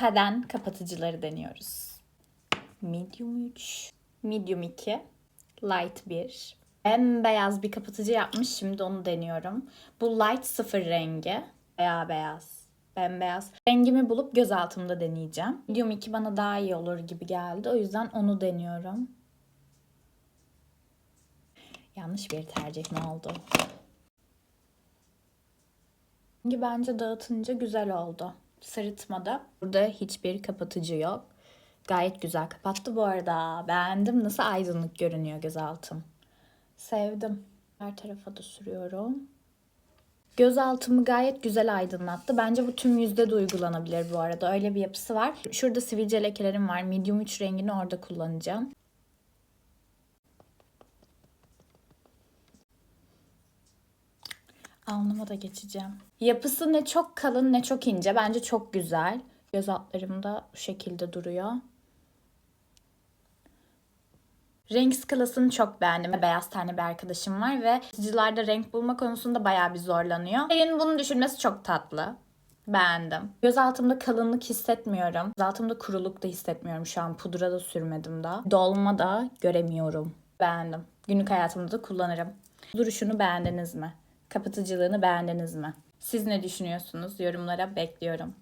Paden kapatıcıları deniyoruz. Medium 3, Medium 2, Light 1. Bembeyaz bir kapatıcı yapmış. Şimdi onu deniyorum. Bu Light 0 rengi. Beyaz beyaz. Bembeyaz. Rengimi bulup göz altımda deneyeceğim. Medium 2 bana daha iyi olur gibi geldi. O yüzden onu deniyorum. Yanlış bir tercih mi oldu? Rengi bence dağıtınca güzel oldu. Sırıtmada. Burada hiçbir kapatıcı yok. Gayet güzel kapattı bu arada. Beğendim. Nasıl aydınlık görünüyor gözaltım. Sevdim. Her tarafa da sürüyorum. Gözaltımı gayet güzel aydınlattı. Bence bu tüm yüzde de uygulanabilir bu arada. Öyle bir yapısı var. Şurada sivilce lekelerim var. Medium 3 rengini orada kullanacağım. Alnıma da geçeceğim. Yapısı ne çok kalın ne çok ince. Bence çok güzel. Göz altlarım da bu şekilde duruyor. Renk skalasını çok beğendim. Beyaz tane bir arkadaşım var ve çizicilerde renk bulma konusunda bayağı bir zorlanıyor. Elin bunu düşünmesi çok tatlı. Beğendim. Göz altımda kalınlık hissetmiyorum. Göz altımda kuruluk da hissetmiyorum şu an. Pudra da sürmedim daha. Dolma da göremiyorum. Beğendim. Günlük hayatımda da kullanırım. Duruşunu beğendiniz mi? Kapatıcılığını beğendiniz mi? Siz ne düşünüyorsunuz? Yorumlara bekliyorum.